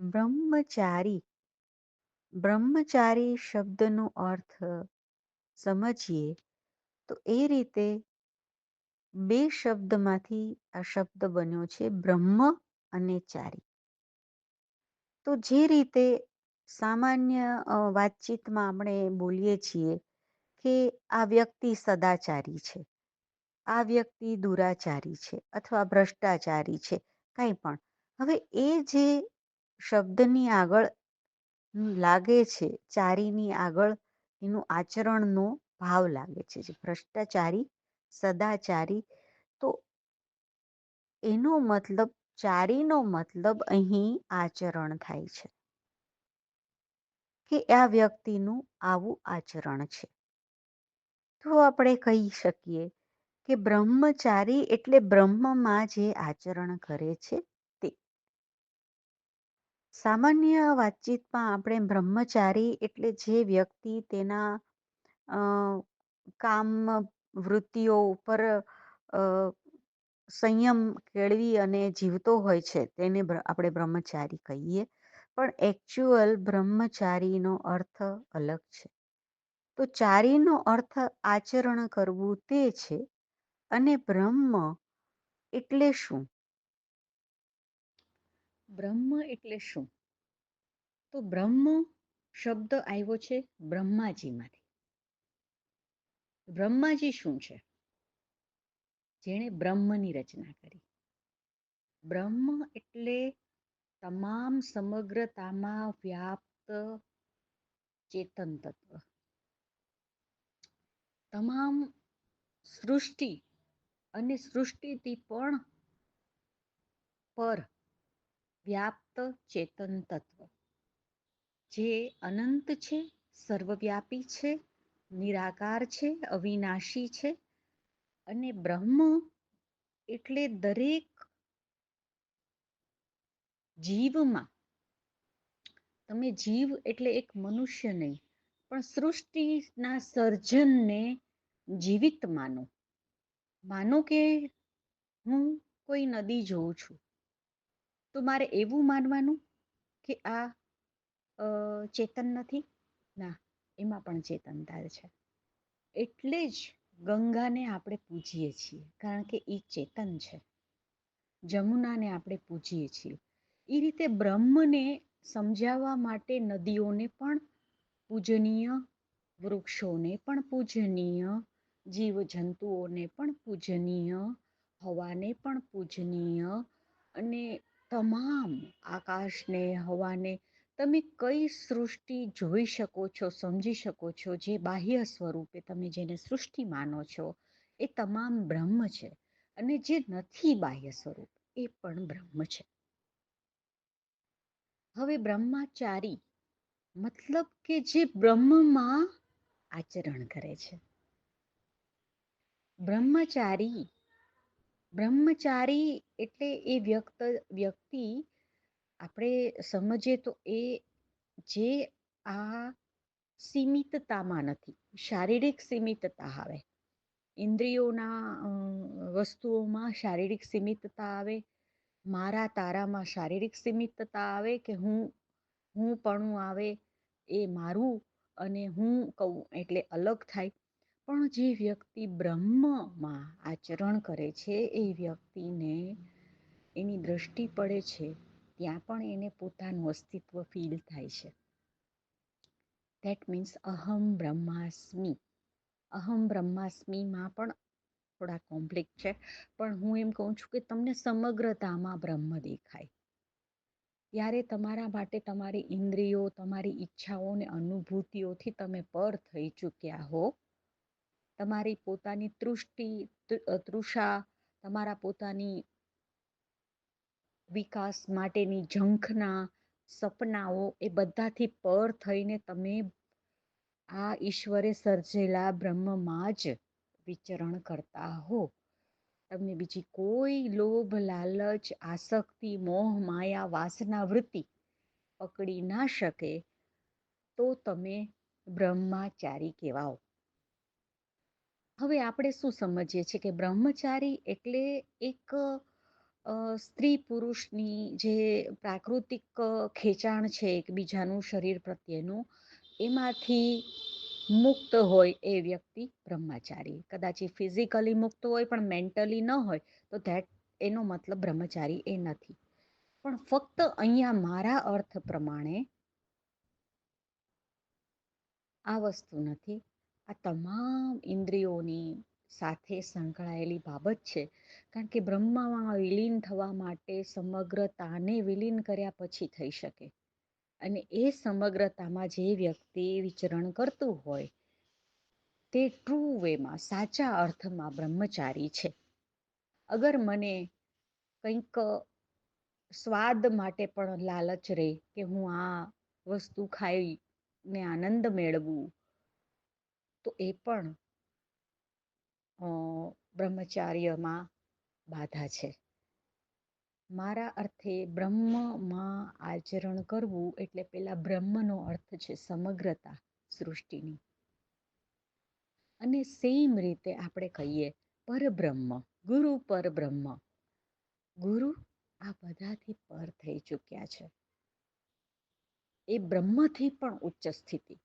બ્રહ્મચારી. બ્રહ્મચારી શબ્દનો અર્થ સમજીએ તો એ રીતે બે શબ્દમાંથી આ શબ્દ બન્યો છે બ્રહ્મ અને ચારી. તો જે રીતે સામાન્ય વાતચીતમાં આપણે બોલીએ છીએ કે આ વ્યક્તિ સદાચારી છે, આ વ્યક્તિ દુરાચારી છે અથવા ભ્રષ્ટાચારી છે, કંઈ પણ. હવે એ જે શબ્દની આગળ લાગે છે, ચારીની આગળ એનું આચરણનો ભાવ લાગે છે, જે ભ્રષ્ટાચારી, સદાચારી, તો એનો મતલબ, ચારીનો મતલબ અહીં આચરણ થાય છે. કે આ વ્યક્તિનું આવું આચરણ છે. તો આપણે કહી શકીએ કે બ્રહ્મચારી એટલે બ્રહ્મમાં જે આચરણ કરે છે સામાન્ય વાતચીતમાં આપણે બ્રહ્મચારી એટલે જે વ્યક્તિ તેના કામ વૃત્તિઓ ઉપર સંયમ કેળવી અને જીવતો હોય છે, તેને આપણે બ્રહ્મચારી કહીએ. પણ એકચ્યુઅલ બ્રહ્મચારીનો અર્થ અલગ છે. તો ચારીનો અર્થ આચરણ કરવું તે છે અને બ્રહ્મ એટલે શું? બ્રહ્મ એટલે શું? તો બ્રહ્મ શબ્દ આવ્યો છે બ્રહ્માજીમાંથી. બ્રહ્માજી શું છે? જેણે બ્રહ્મની રચના કરી. બ્રહ્મ એટલે તમામ સમગ્રતામાં વ્યાપ્ત ચેતન તત્વ. તમામ સૃષ્ટિ અને સૃષ્ટિથી પણ પર વ્યાપ્ત ચેતન તત્વ. જે અનંત છે, સર્વવ્યાપી છે, નિરાકાર છે, અવિનાશી છે અને બ્રહ્મ એટલે દરેક જીવમાં. તમે જીવ એટલે એક મનુષ્ય નહીં, પણ સૃષ્ટિના સર્જનને જીવિત માનો. માનો કે હું કોઈ નદી જોઉં છું. તો મારે એવું માનવાનું કે આ ચેતન નથી? ના, એમાં પણ ચેતનતા છે. એટલે જ ગંગાને આપણે પૂજીએ છીએ, કારણ કે એ ચેતન છે. જમુનાને આપણે પૂજીએ છીએ. એ રીતે બ્રહ્મને સમજાવવા માટે નદીઓને પણ પૂજનીય, વૃક્ષોને પણ પૂજનીય, જીવજંતુઓને પણ પૂજનીય, હવાને પણ પૂજનીય અને તમામ આકાશને, હવાને તમે કઈ સૃષ્ટિ જોઈ શકો છો, સમજી શકો છો? જે બાહ્ય સ્વરૂપે તમે જેને સૃષ્ટિ માનો છો, એ તમામ બ્રહ્મ છે. અને જે નથી બાહ્ય સ્વરૂપ, એ પણ બ્રહ્મ છે. હવે બ્રહ્માચારી મતલબ કે જે બ્રહ્મમાં આચરણ કરે છે. બ્રહ્મચારી બ્રહ્મચારી એટલે એ વ્યક્ત, વ્યક્તિ આપણે સમજીએ તો એ જે આ સીમિતતામાં નથી, શારીરિક સીમિતતા આવે. ઇન્દ્રિયોના વસ્તુઓમાં શારીરિક સીમિતતા આવે, મારા તારામાં શારીરિક સીમિતતા આવે કે હું હું પણ આવે એ મારું અને હું કહું એટલે અલગ થાય. પણ જે વ્યક્તિ બ્રહ્મમાં આચરણ કરે છે, એ વ્યક્તિને એની દ્રષ્ટિ પડે છે, ત્યાં પણ એને પોતાનું અસ્તિત્વ ફીલ થાય છે. ધેટ મીન્સ અહમ બ્રહ્માસ્મી. અહમ બ્રહ્માસ્મીમાં પણ થોડા કોમ્પ્લિક છે, પણ હું એમ કહું છું કે તમને સમગ્રતામાં બ્રહ્મ દેખાય. ત્યારે તમારા માટે તમારી ઇન્દ્રિયો, તમારી ઈચ્છાઓ અને અનુભૂતિઓથી તમે પર થઈ ચૂક્યા હો. તમારી પોતાની તૃષ્ટિ તૃષા, તમારા પોતાની વિકાસ માટેની ઝંખના સપનાઓ એ બધાથી પર થઈને તમે આ ઈશ્વરે સર્જેલા બ્રહ્મમાં જ વિચરણ કરતા હો. તમને બીજી કોઈ લોભ, લાલચ, આસક્તિ, મોહ, માયા, વાસના, વૃત્તિ પકડી ના શકે તો તમે બ્રહ્માચારી કહેવાઓ. હવે આપણે શું સમજીએ છીએ કે બ્રહ્મચારી એટલે એક સ્ત્રી પુરુષની જે પ્રાકૃતિક ખેંચાણ છે એકબીજાનું શરીર પ્રત્યેનું, એમાંથી મુક્ત હોય એ વ્યક્તિ બ્રહ્મચારી. કદાચ એ ફિઝિકલી મુક્ત હોય પણ મેન્ટલી ન હોય, તો ધેટ એનો મતલબ બ્રહ્મચારી એ નથી. પણ ફક્ત અહીંયા મારા અર્થ પ્રમાણે આ વસ્તુ નથી. આ તમામ ઇન્દ્રિયોની સાથે સંકળાયેલી બાબત છે. કારણ કે બ્રહ્મામાં વિલીન થવા માટે સમગ્રતાને વિલીન કર્યા પછી થઈ શકે. અને એ સમગ્રતામાં જે વ્યક્તિ વિચરણ કરતું હોય, તે ટ્રુ વેમાં સાચા અર્થમાં બ્રહ્મચારી છે. અગર મને કંઈક સ્વાદ માટે પણ લાલચ રહે કે હું આ વસ્તુ ખાઈને આનંદ મેળવું તો એ પણ બ્રહ્મચાર્યમાં બાધા છે. મારા અર્થે બ્રહ્મમાં આચરણ કરવું એટલે પેલા બ્રહ્મનો અર્થ છે સમગ્રતા સૃષ્ટિની. અને સેમ રીતે આપણે કહીએ પરબ્રહ્મ, ગુરુ પરબ્રહ્મ. ગુરુ આ બધાથી પર થઈ ચૂક્યા છે. એ બ્રહ્મથી પણ ઉચ્ચ સ્થિતિ.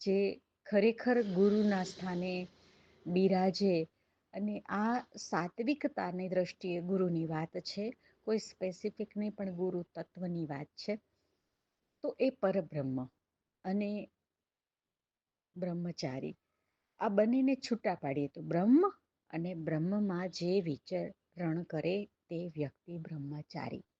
જે ખરેખર ગુરુના સ્થાને બિરાજે અને આ સાત્વિકતાની દ્રષ્ટિએ ગુરુની વાત છે, કોઈ સ્પેસિફિક નહીં, પણ ગુરુ તત્વની વાત છે, તો એ પરબ્રહ્મ અને બ્રહ્મચારી. આ બંનેને છૂટા પાડીએ તો બ્રહ્મ અને બ્રહ્મમાં જે વિચરણ કરે તે વ્યક્તિ બ્રહ્મચારી.